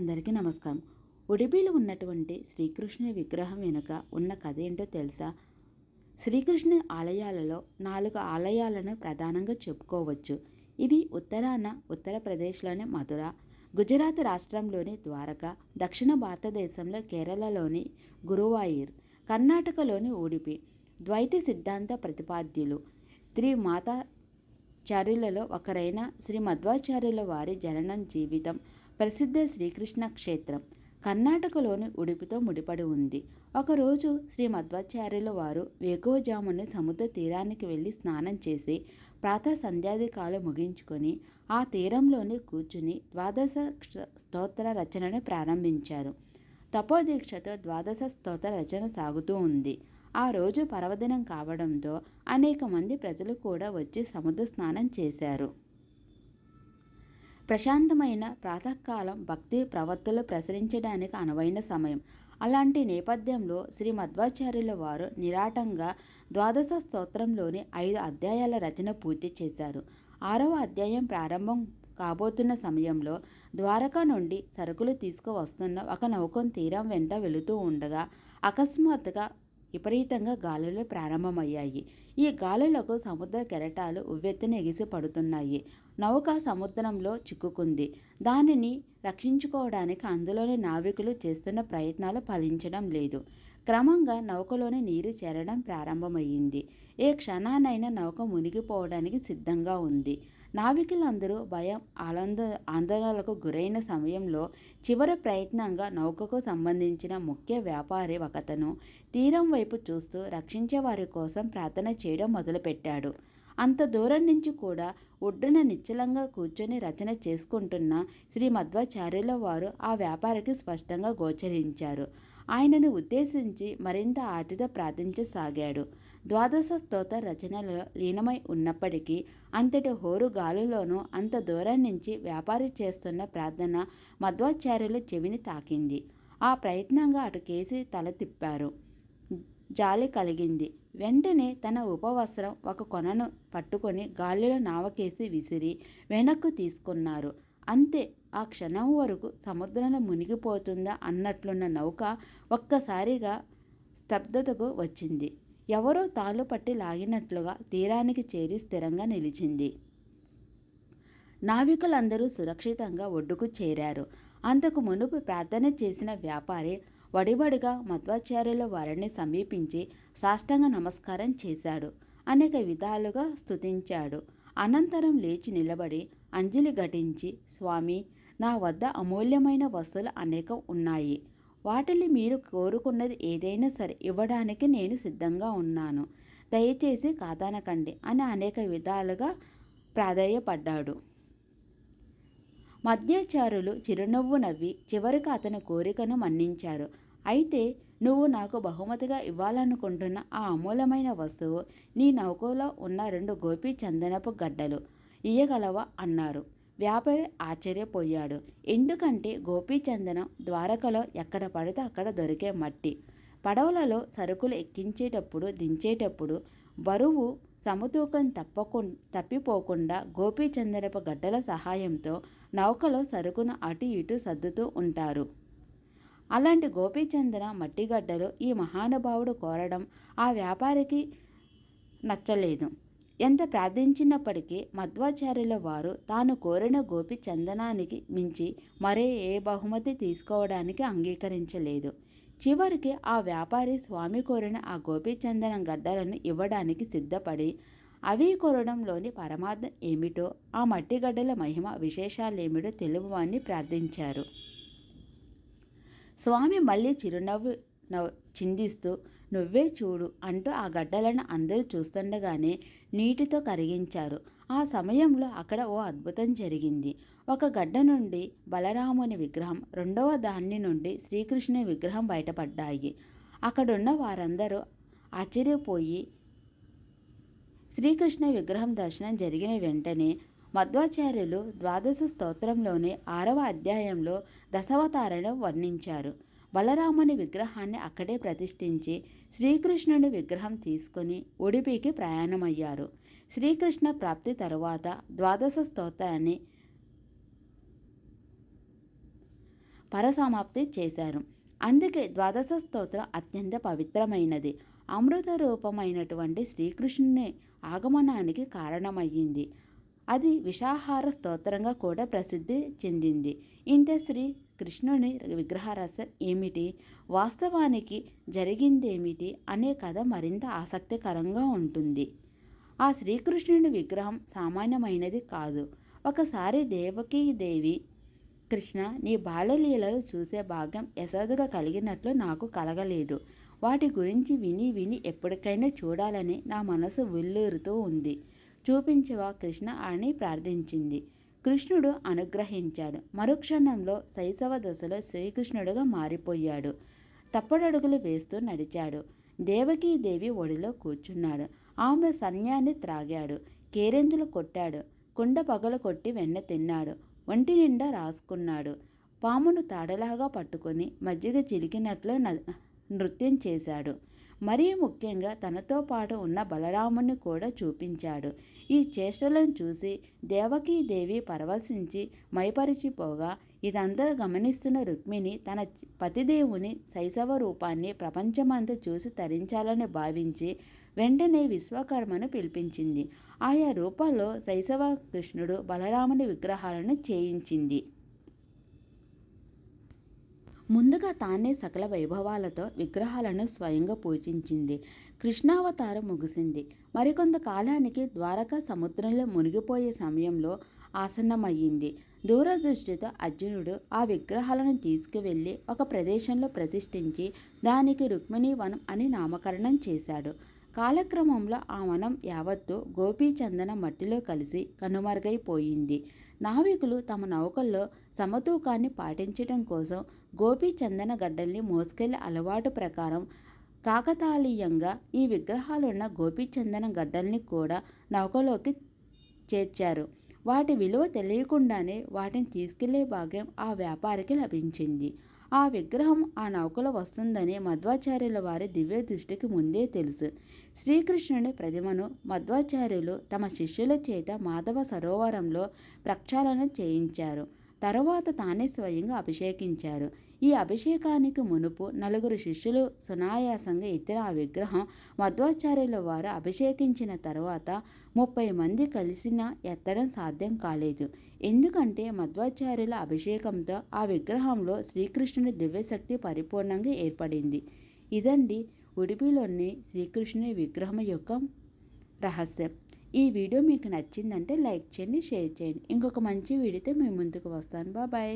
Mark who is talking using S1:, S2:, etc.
S1: అందరికీ నమస్కారం. ఉడిపిలో ఉన్నటువంటి శ్రీకృష్ణుని విగ్రహం వెనుక ఉన్న కథ ఏంటో తెలుసా? శ్రీకృష్ణ ఆలయాలలో నాలుగు ఆలయాలను ప్రధానంగా చెప్పుకోవచ్చు. ఇవి ఉత్తరాన ఉత్తరప్రదేశ్లోని మధుర గుజరాత్ రాష్ట్రంలోని ద్వారక దక్షిణ భారతదేశంలో కేరళలోని గురువాయూర్ కర్ణాటకలోని ఉడిపి ద్వైత సిద్ధాంత ప్రతిపాద్యులు త్రిమాతాచార్యులలో ఒకరైన శ్రీ మధ్వాచార్యుల వారి జననం జీవితం ప్రసిద్ధ శ్రీకృష్ణ క్షేత్రం కర్ణాటకలోని ఉడిపితో ముడిపడి ఉంది. ఒకరోజు శ్రీ మధ్వాచార్యుల వారు వేకువజామున సముద్ర తీరానికి వెళ్ళి స్నానం చేసి ప్రాత సంధ్యాధికాలు ముగించుకొని ఆ తీరంలోనే కూర్చుని ద్వాదశ స్తోత్ర రచనను ప్రారంభించారు. తపోదీక్షతో ద్వాదశ స్తోత్ర రచన సాగుతూ ఉంది. ఆ రోజు పర్వదినం కావడంతో అనేక మంది ప్రజలు కూడా వచ్చి సముద్ర స్నానం చేశారు. ప్రశాంతమైన ప్రాతకాలం భక్తి ప్రవర్తలు ప్రసరించడానికి అనువైన సమయం. అలాంటి నేపథ్యంలో శ్రీ మధ్వాచార్యుల వారు నిరాటంగా ద్వాదశ స్తోత్రంలోని ఐదు అధ్యాయాల రచన పూర్తి చేశారు. ఆరవ అధ్యాయం ప్రారంభం కాబోతున్న సమయంలో ద్వారకా నుండి సరుకులు తీసుకువస్తున్న ఒక నౌకం తీరం వెంట వెళుతూ ఉండగా అకస్మాత్తుగా విపరీతంగా గాలులు ప్రారంభమయ్యాయి. ఈ గాలులకు సముద్ర కెరటాలు ఉవ్వెత్తున ఎగిసి పడుతున్నాయి. నౌక సముద్రంలో చిక్కుకుంది. దానిని రక్షించుకోవడానికి అందులోని నావికులు చేస్తున్న ప్రయత్నాలు ఫలించడం లేదు. క్రమంగా నౌకలోని నీరు చేరడం ప్రారంభమయ్యింది. ఏ క్షణానైనా నౌక మునిగిపోవడానికి సిద్ధంగా ఉంది. నావికులందరూ భయం ఆనంద ఆందోళనలకు గురైన సమయంలో చివరి ప్రయత్నంగా నౌకకు సంబంధించిన ముఖ్య వ్యాపారి ఒకతను తీరం వైపు చూస్తూ రక్షించే వారి కోసం ప్రార్థన చేయడం మొదలుపెట్టాడు. అంత దూరం నుంచి కూడా ఒడ్డున నిశ్చలంగా కూర్చొని రచన చేసుకుంటున్న శ్రీ మధ్వాచార్యుల వారు ఆ వ్యాపారికి స్పష్టంగా గోచరించారు. ఆయనను ఉద్దేశించి మరింత ఆతిథ ప్రార్థించసాగాడు. ద్వాదశ స్తోత్ర రచనలలో లీనమై ఉన్నప్పటికీ అంతటి హోరు గాలులోనూ అంత దూరం నుంచి వ్యాపారి చేస్తున్న ప్రార్థన మధ్వాచార్యుల చెవిని తాకింది. ఆ ప్రయత్నంగా అటు కేసి తల తిప్పారు. జాలి కలిగింది. వెంటనే తన ఉపవస్త్రం ఒక కొనను పట్టుకొని గాలిలో నావకేసి విసిరి వెనక్కు తీసుకున్నారు. అంతే ఆ క్షణం వరకు సముద్రంలో మునిగిపోతుందా అన్నట్లున్న నౌక ఒక్కసారిగా స్తబ్దతకు వచ్చింది. ఎవరో తాళ్ళు పట్టి లాగినట్లుగా తీరానికి చేరి స్థిరంగా నిలిచింది. నావికులందరూ సురక్షితంగా ఒడ్డుకు చేరారు. అంతకు మునుపు ప్రార్థన చేసిన వ్యాపారి వడివడిగా మధ్వాచార్యుల వారిని సమీపించి సాష్టంగ నమస్కారం చేశాడు. అనేక విధాలుగా స్తుతించాడు. అనంతరం లేచి నిలబడి అంజలి ఘటించి స్వామి నా వద్ద అమూల్యమైన వస్తువులు అనేకం ఉన్నాయి. వాటిని మీరు కోరుకున్నది ఏదైనా సరే ఇవ్వడానికి నేను సిద్ధంగా ఉన్నాను. దయచేసి కాదనకండి అని అనేక విధాలుగా ప్రాధేయపడ్డాడు. మధ్యాచారులు చిరునవ్వు నవ్వి చివరికి అతని కోరికను మన్నించారు. అయితే నువ్వు నాకు బహుమతిగా ఇవ్వాలనుకుంటున్న ఆ అమూలమైన వస్తువు నీ నౌకలో ఉన్న రెండు గోపి చందనపు గడ్డలు ఇయ్యగలవా? అన్నారు. వ్యాపారి ఆశ్చర్యపోయాడు. ఎందుకంటే గోపీచందనం ద్వారకలో ఎక్కడ పడితే అక్కడ దొరికే మట్టి. పడవలలో సరుకులు ఎక్కించేటప్పుడు దించేటప్పుడు బరువు సమతూకం తప్పకు తప్పిపోకుండా గోపీచందనపు గడ్డల సహాయంతో నౌకలో సరుకును అటు ఇటు సర్దుతూ ఉంటారు. అలాంటి గోపీచందన మట్టిగడ్డలు ఈ మహానుభావుడు కోరడం ఆ వ్యాపారికి నచ్చలేదు. ఎంత ప్రార్థించినప్పటికీ మధ్వాచార్యుల వారు తాను కోరిన గోపి చందనానికి మించి మరే ఏ బహుమతి తీసుకోవడానికి అంగీకరించలేదు. చివరికి ఆ వ్యాపారి స్వామి కోరిన ఆ గోపీచందనం గడ్డలను ఇవ్వడానికి సిద్ధపడి అవి కొరడంలోని పరమార్థం ఏమిటో ఆ మట్టి గడ్డల మహిమ విశేషాలేమిటో తెలుగువాణ్ణి ప్రార్థించారు. స్వామి మళ్ళీ చిరునవ్వు నవ్వు చిందిస్తూ నువ్వే చూడు అంటూ ఆ గడ్డలను అందరూ చూస్తుండగానే నీటితో కరిగించారు. ఆ సమయంలో అక్కడ ఓ అద్భుతం జరిగింది. ఒక గడ్డ నుండి బలరాముని విగ్రహం రెండవ దాన్ని నుండి శ్రీకృష్ణుని విగ్రహం బయటపడ్డాయి. అక్కడున్న వారందరూ ఆశ్చర్యపోయి శ్రీకృష్ణ విగ్రహం దర్శనం జరిగిన వెంటనే మధ్వాచార్యులు ద్వాదశ స్తోత్రంలోని ఆరవ అధ్యాయంలో దశవతారణం వర్ణించారు. బలరాముని విగ్రహాన్ని అక్కడే ప్రతిష్ఠించి శ్రీకృష్ణుని విగ్రహం తీసుకుని ఉడిపికి ప్రయాణమయ్యారు. శ్రీకృష్ణ ప్రాప్తి తరువాత ద్వాదశ స్తోత్రాన్ని పరసమాప్తి చేశారు. అందుకే ద్వాదశ స్తోత్రం అత్యంత పవిత్రమైనది. అమృత రూపమైనటువంటి శ్రీకృష్ణుని ఆగమనానికి కారణమయ్యింది. అది విషాహార స్తోత్రంగా కూడా ప్రసిద్ధి చెందింది. ఇంత శ్రీ కృష్ణుని విగ్రహరసం ఏమిటి? వాస్తవానికి జరిగిందేమిటి? అనే కథ మరింత ఆసక్తికరంగా ఉంటుంది. ఆ శ్రీకృష్ణుని విగ్రహం సామాన్యమైనది కాదు. ఒకసారి దేవకీ దేవి కృష్ణ నీ బాలలీలలు చూసే భాగ్యం యశోదగా కలిగినట్లు నాకు కలగలేదు. వాటి గురించి విని విని ఎప్పటికైనా చూడాలని నా మనసు ఉల్లూరుతూ ఉంది. చూపించవా కృష్ణ అని ప్రార్థించింది. కృష్ణుడు అనుగ్రహించాడు. మరుక్షణంలో శైశవ దశలో శ్రీకృష్ణుడుగా మారిపోయాడు. తప్పడడుగులు వేస్తూ నడిచాడు. దేవకీదేవి ఒడిలో కూర్చున్నాడు. ఆమె సన్యాన్ని త్రాగాడు. కేరెందులు కొట్టాడు. కుండ పగలు కొట్టి వెన్న తిన్నాడు. ఒంటి నిండా రాసుకున్నాడు. పామును తాడలాగా పట్టుకొని మజ్జిగ చిలికినట్లు నృత్యం చేశాడు. మరీ ముఖ్యంగా తనతో పాటు ఉన్న బలరాముని కూడా చూపించాడు. ఈ చేష్టలను చూసి దేవకీదేవి పరవశించి మైపరిచిపోగా ఇదంతా గమనిస్తున్న రుక్మిణి తన పతిదేవుని శైశవ రూపాన్ని ప్రపంచమంతా చూసి తరించాలని భావించి వెంటనే విశ్వకర్మను పిలిపించింది. ఆయా రూపాల్లో శైశవ కృష్ణుడు బలరాముని విగ్రహాలను చేయించింది. ముందుగా తానే సకల వైభవాలతో విగ్రహాలను స్వయంగా పూజించింది. కృష్ణావతారం ముగిసింది. మరికొంత కాలానికి ద్వారకా సముద్రంలో మునిగిపోయే సమయంలో ఆసన్నమయ్యింది. దూరదృష్టితో అర్జునుడు ఆ విగ్రహాలను తీసుకువెళ్ళి ఒక ప్రదేశంలో ప్రతిష్ఠించి దానికి రుక్మిణీ వనం అని నామకరణం చేశాడు. కాలక్రమంలో ఆ వనం యావత్తు గోపీచందన మట్టిలో కలిసి కనుమరుగైపోయింది. నావికులు తమ నౌకల్లో సమతూకాన్ని పాటించడం కోసం గోపీచందన గడ్డల్ని మోసుకెళ్ళే అలవాటు ప్రకారం కాకతాళీయంగా ఈ విగ్రహాలున్న గోపీచందన గడ్డల్ని కూడా నౌకలోకి చేర్చారు. వాటి విలువ తెలియకుండానే వాటిని తీసుకెళ్ళే భాగ్యం ఆ వ్యాపారికి లభించింది. ఆ విగ్రహం ఆ నౌకలో వస్తుందని మధ్వాచార్యుల వారి దివ్య దృష్టికి ముందే తెలుసు. శ్రీకృష్ణుని ప్రతిమను మధ్వాచార్యులు తమ శిష్యుల చేత మాధవ సరోవరంలో ప్రక్షాళన చేయించారు. తర్వాత తానే స్వయంగా అభిషేకించారు. ఈ అభిషేకానికి మునుపు నలుగురు శిష్యులు సునాయాసంగా ఎత్తిన ఆ విగ్రహం మధ్వాచార్యుల వారు అభిషేకించిన తర్వాత ముప్పై మంది కలిసిన ఎత్తడం సాధ్యం కాలేదు. ఎందుకంటే మధ్వాచార్యుల అభిషేకంతో ఆ విగ్రహంలో శ్రీకృష్ణుని దివ్యశక్తి పరిపూర్ణంగా ఏర్పడింది. ఇదండి ఉడిపిలోని శ్రీకృష్ణుని విగ్రహం యొక్క రహస్యం. ఈ వీడియో మీకు నచ్చిందంటే లైక్ చేయండి షేర్ చేయండి. ఇంకొక మంచి వీడియోతో మేము ముందుకు వస్తాను. బాబాయ్